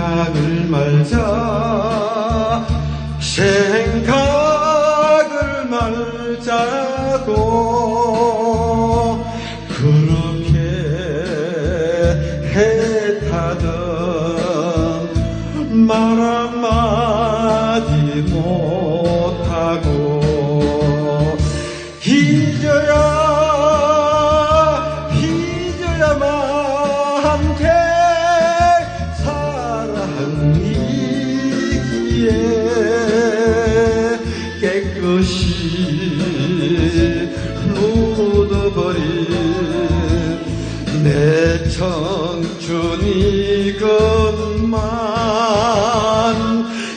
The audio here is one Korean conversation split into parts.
생각을 말자. 생각 청춘이건만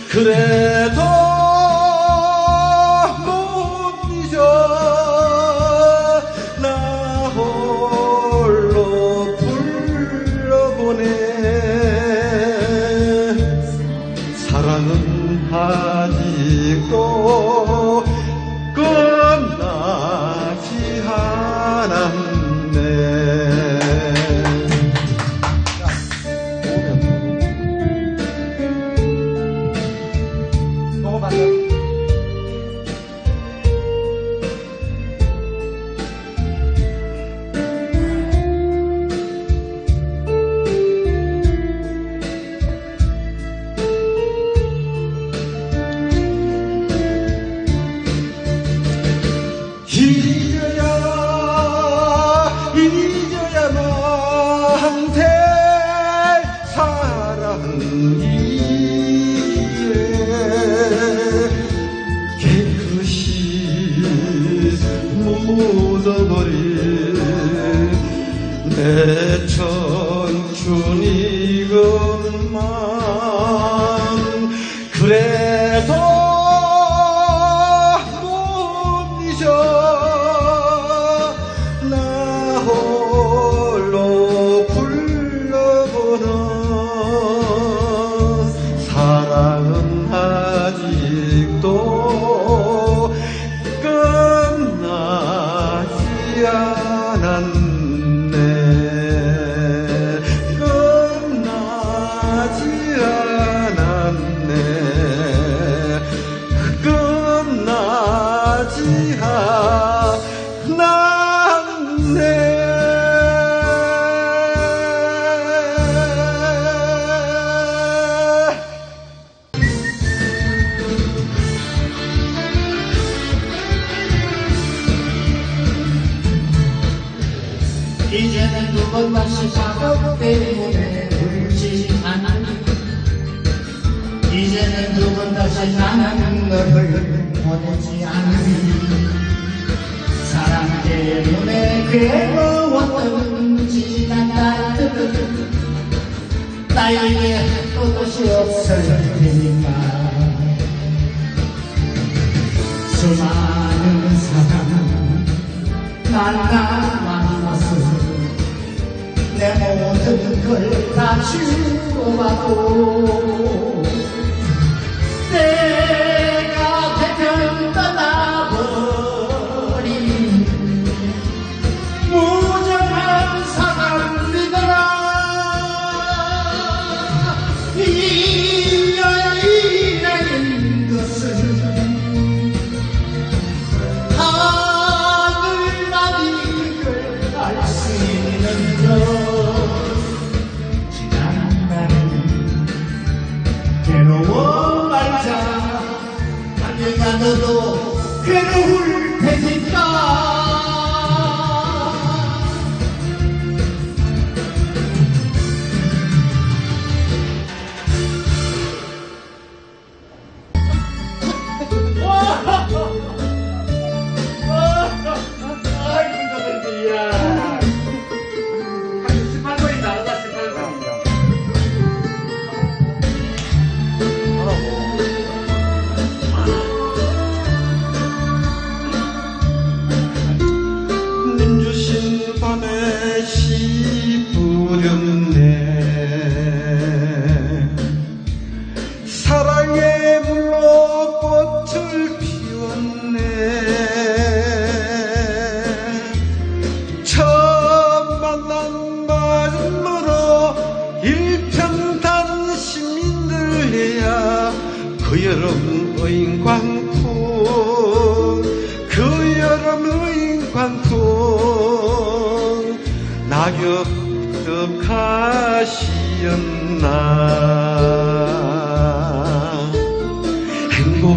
그래. You. 내 모든 걸 다 주어봐도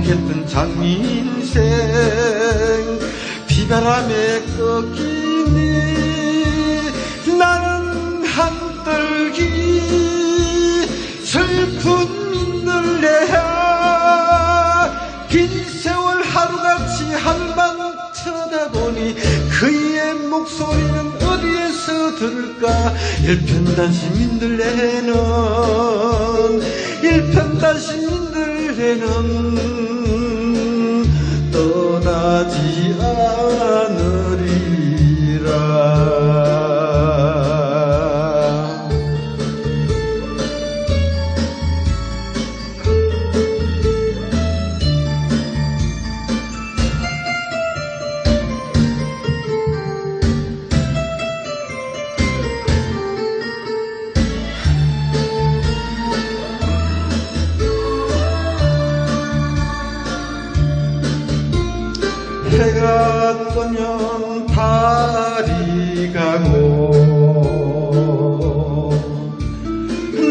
행복했던 장민생 비바람에 꺾이니 나는 한떨기 슬픈 민들레야 긴 세월 하루같이 하늘만 쳐다보니 그의 목소리는 어디에서 들을까? 일편단심 민들레는 일편단심 민들레는 떠나 뜨면 달이 가고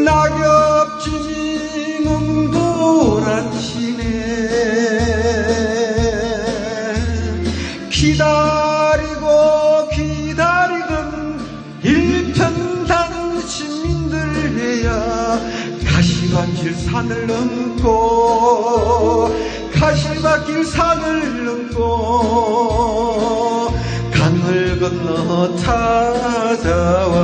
낙엽진이 눈도라치네 기다리고 기다리던 일편단 시민들이야 가시밭길 산을 넘고 가시밭길 산을 찾아왔어.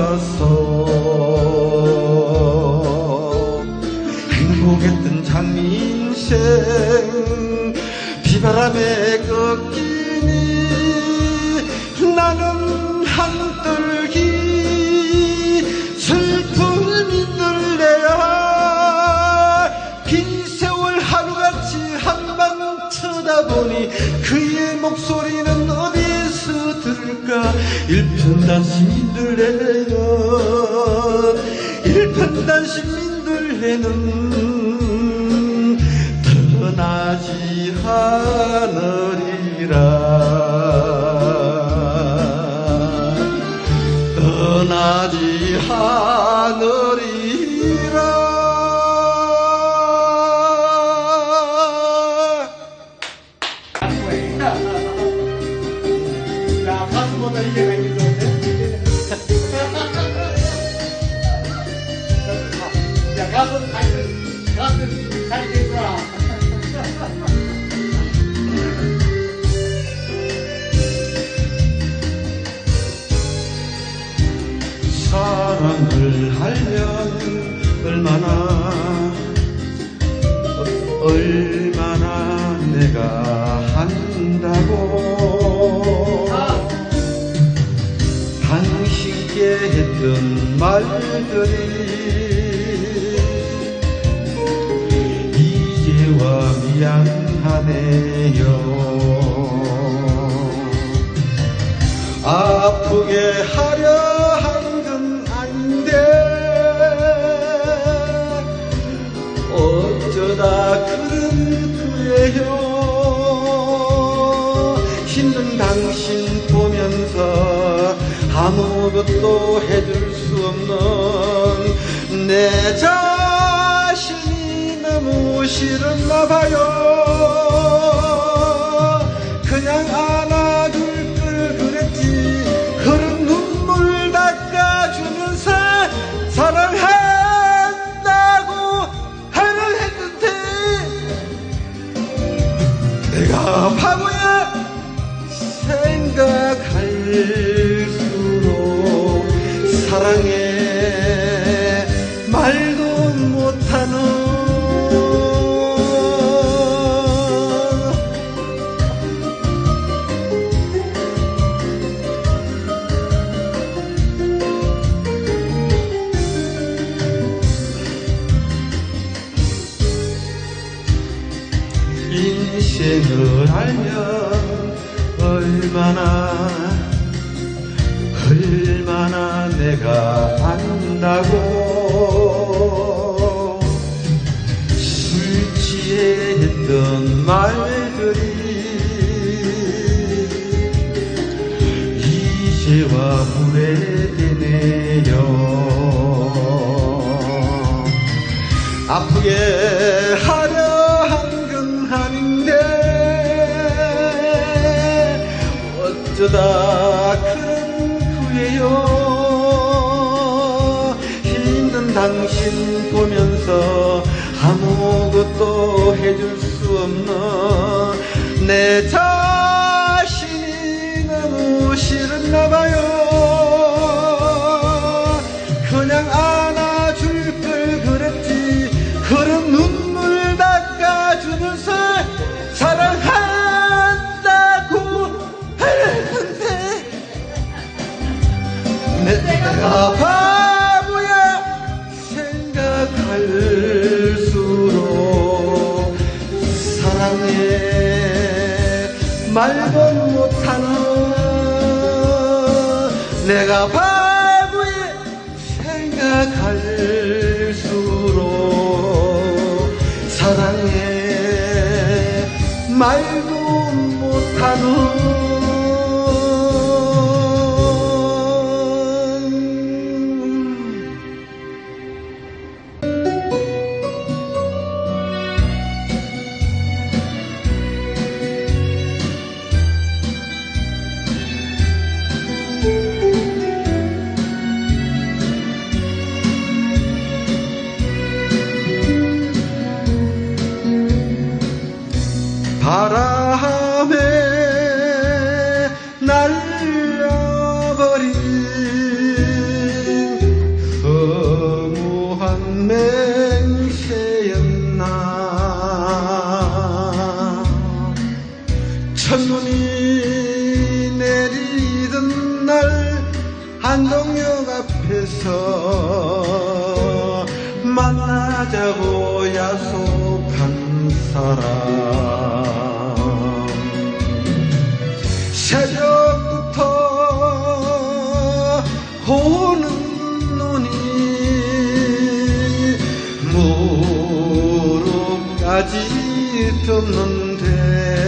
행복했던 장민생 비바람에 꺾이니 나는 한떨기 슬픈 민들레야. 긴 세월 하루같이 한밤 쳐다보니 그의 목소리는 어디에서 들을까? 일편단심 민들레는 일편단심 민들레는 떠나지 않으리라. 떠나지 않으리라 사랑을 하려면 얼마나 어- 얼마나 내가 한다고. 당신께 했던 말들이 미안하네요. 아프게 하려 한 건 아닌데 어쩌다 그런 그래요. 힘든 당신 보면서 아무것도 해줄 수 없는 내 너무 싫었나 봐요 줄 알면 얼마나 얼마나 내가 안다고. 술 취해 했던 말들이 이제와 후회되네요 아프게 그러다 그는 후에요. 힘든 당신 보면서 아무것도 해줄 수 없는 내 자신이 너무 싫었나봐요. 내가 바보의 생각할수록 사랑해 말도 못하는 없는데.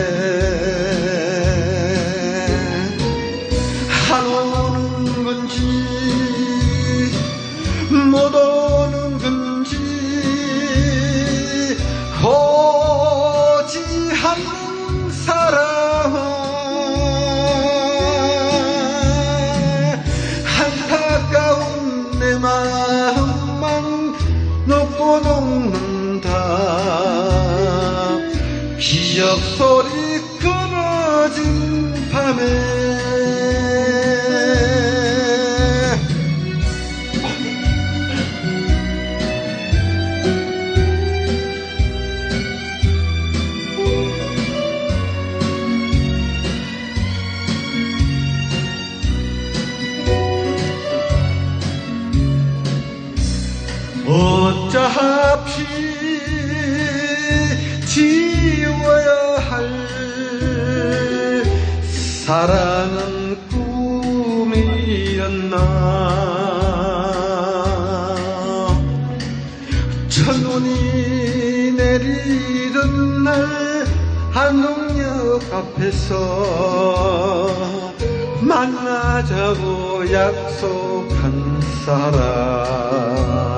어차피 지워야 할 사랑은 꿈이었나? 천눈이 내리던 날 한옥역 앞에서 만나자고 약속한 사람.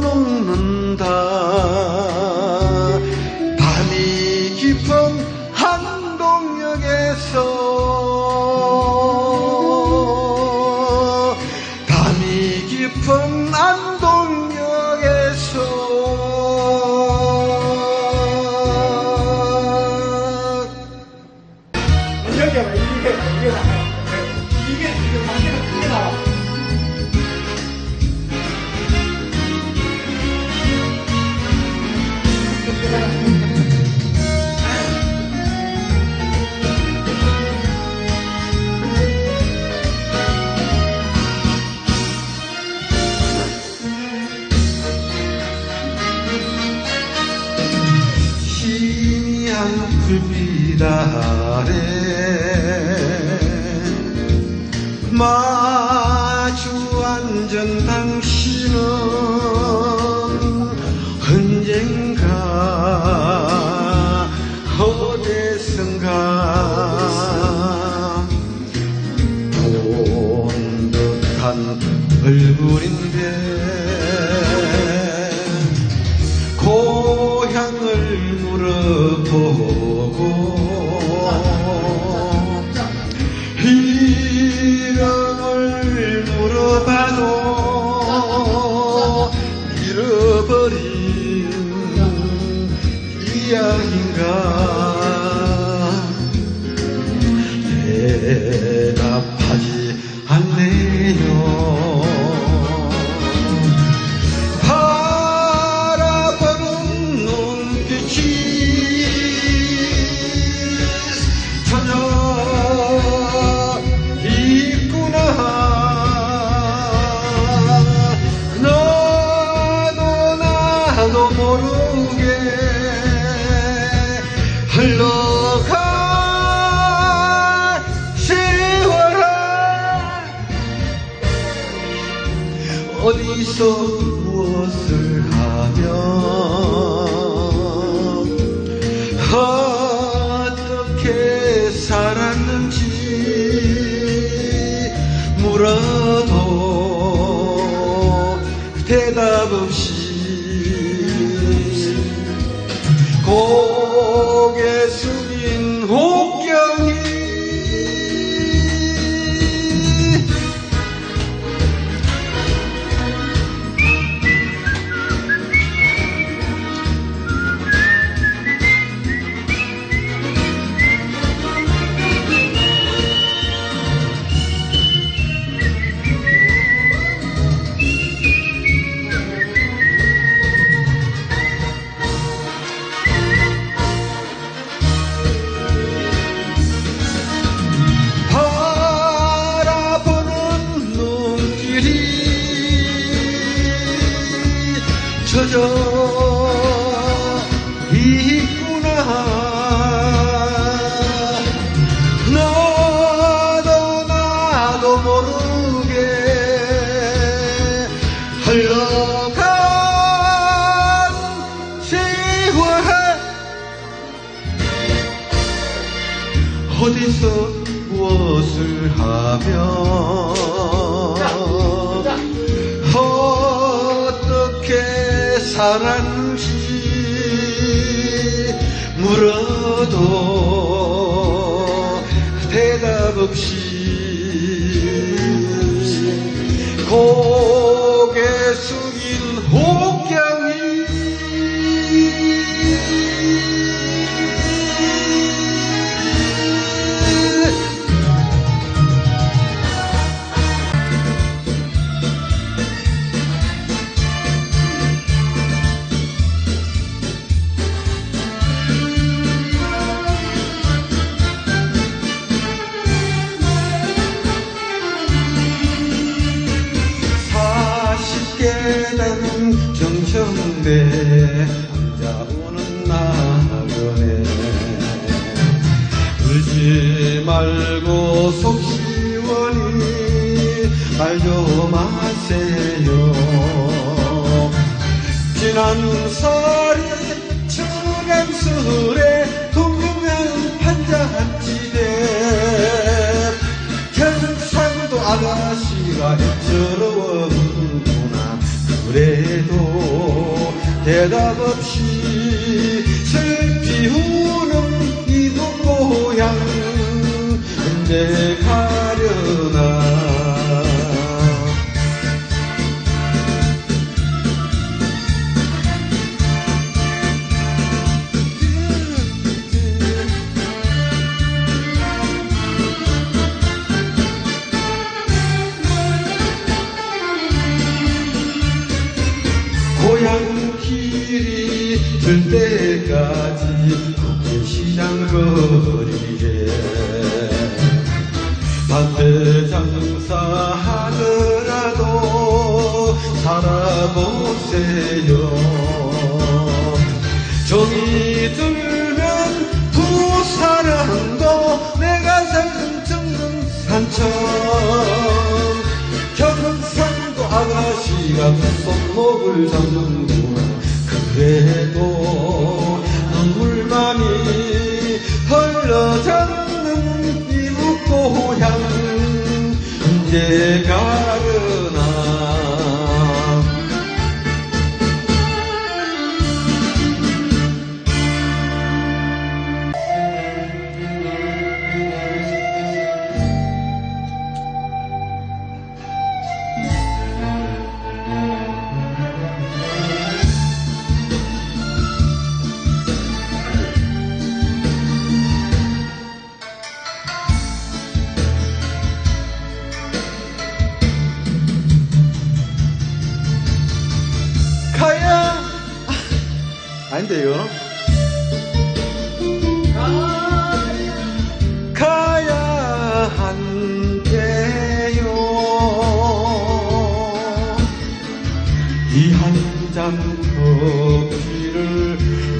먹는다. 이야기인가? 대답하지 또 무엇을 하며 어떻게 살았는지 물어도 대답 없이 하면 어떻게 살았는지 물어도 대답 없이 고 जयकार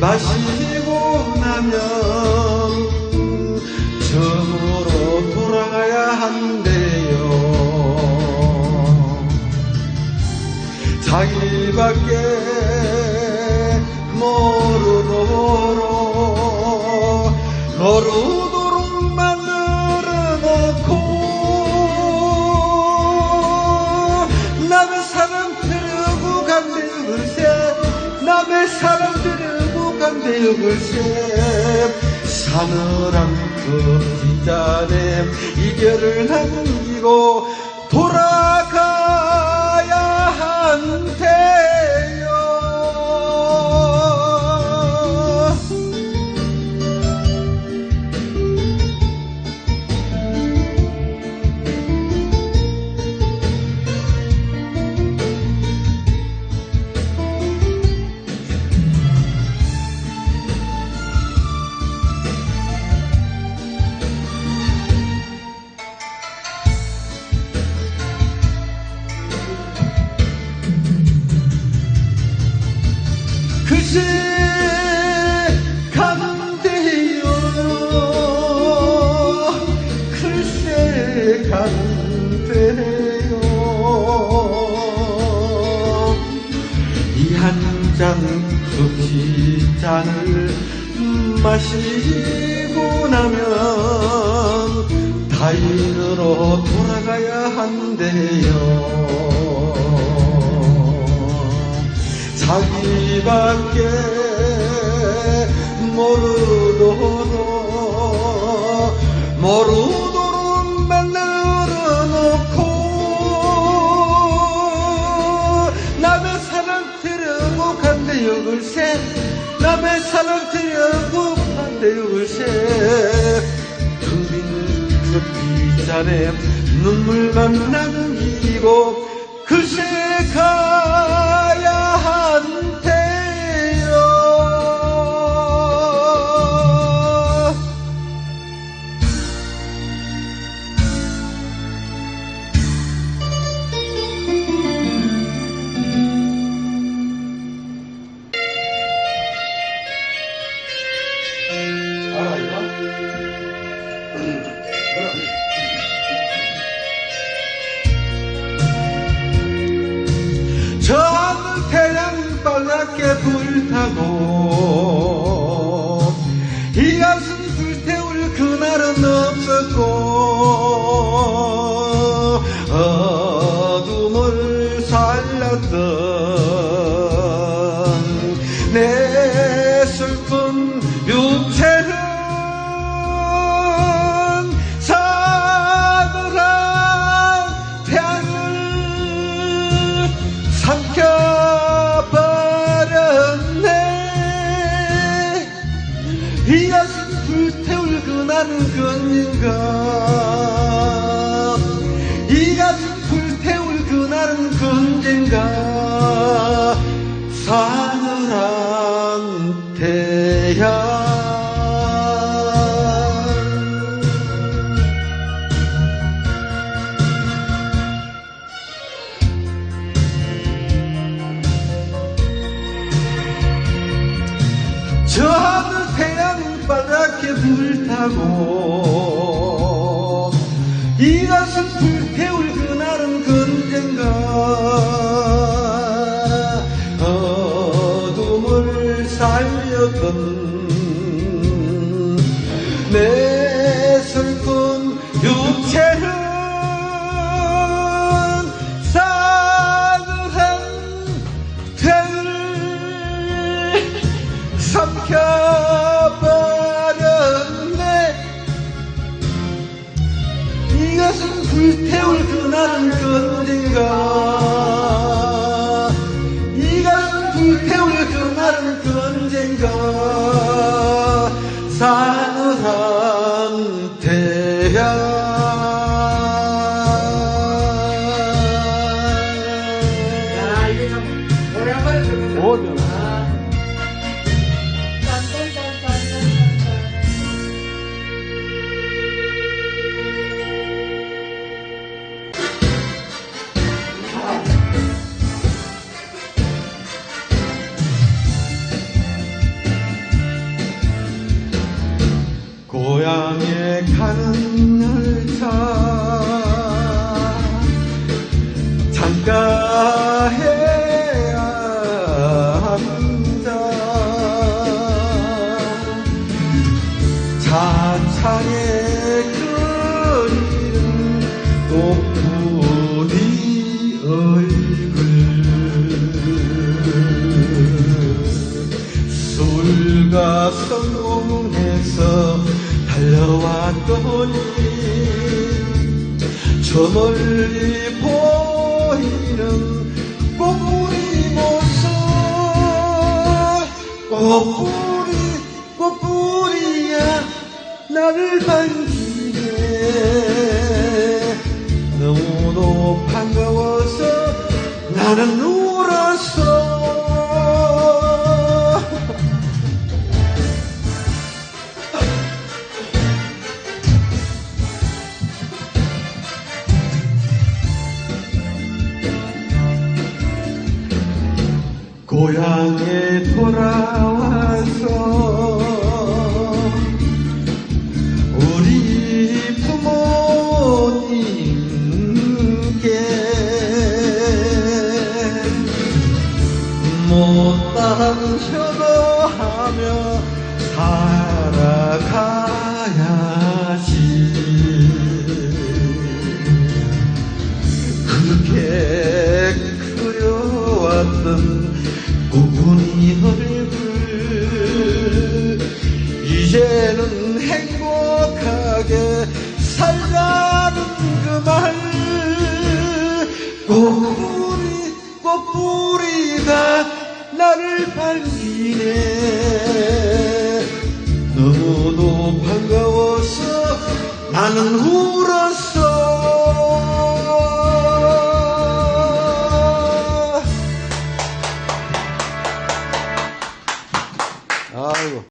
맞 습. 근데 글쎄 사느랑 그 뒷단에 이별을 남기고 모르도록 만들어 놓고 남의 사랑 들여고 간대요 글쎄 남의 사랑 들여고 간대요 글쎄 흐리는 그비 자네 눈물만 나는 일이고 불타고 하고 이 가슴 한테야 꿈과 성공해서 달려왔더니 저 멀리 보이는 꽃뿌리 모습 꽃뿌리 꽃뿌리야 나를 반기네 너무도 반가워서 나는